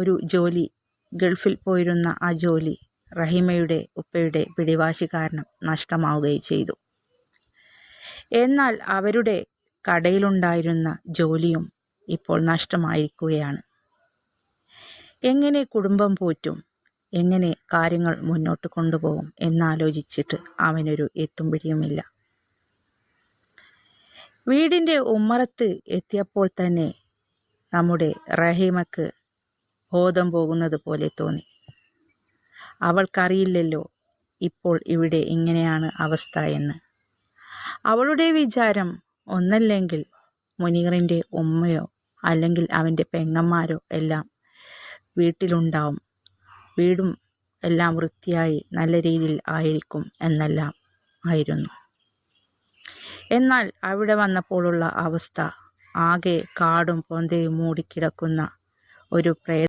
ഒരു ജോലി. ഗൾഫിൽ പോയിരുന്ന ആ ജോലി റഹീമയുടെ ഉപ്പയുടെ പിടിവാശി കാരണം നഷ്ടമാവുകയും ചെയ്തു. എന്നാൽ അവരുടെ കടയിലുണ്ടായിരുന്ന ജോലിയും ഇപ്പോൾ നഷ്ടമായിരിക്കുകയാണ്. എങ്ങനെ കുടുംബം പോറ്റും? എങ്ങനെ കാര്യങ്ങൾ മുന്നോട്ട് കൊണ്ടുപോകും എന്നാലോചിച്ചിട്ട് അവനൊരു എത്തും പിടിയുമില്ല വീടിന്റെ ഉമ്മറത്ത് എത്തിയപ്പോൾ തന്നെ നമ്മുടെ റഹീമക്ക് ബോധം പോകുന്നത് പോലെ തോന്നി. അവൾക്കറിയില്ലല്ലോ ഇപ്പോൾ ഇവിടെ ഇങ്ങനെയാണ് അവസ്ഥ എന്ന്. അവളുടെ വിചാരം ഒന്നല്ലെങ്കിൽ മുനീറിന്റെ ഉമ്മയോ അല്ലെങ്കിൽ അവന്റെ പെങ്ങന്മാരോ എല്ലാം വീട്ടിലുണ്ടാവും. വീടും എല്ലാം വൃത്തിയായി നല്ല രീതിയിൽ ആയിരിക്കും എന്നെല്ലാം ആയിരുന്നു. എന്നാൽ അവിടെ വന്നപ്പോഴുള്ള അവസ്ഥ ആകെ കാടും പൊന്തയും മൂടിക്കിടക്കുന്ന ഒരു പ്രേ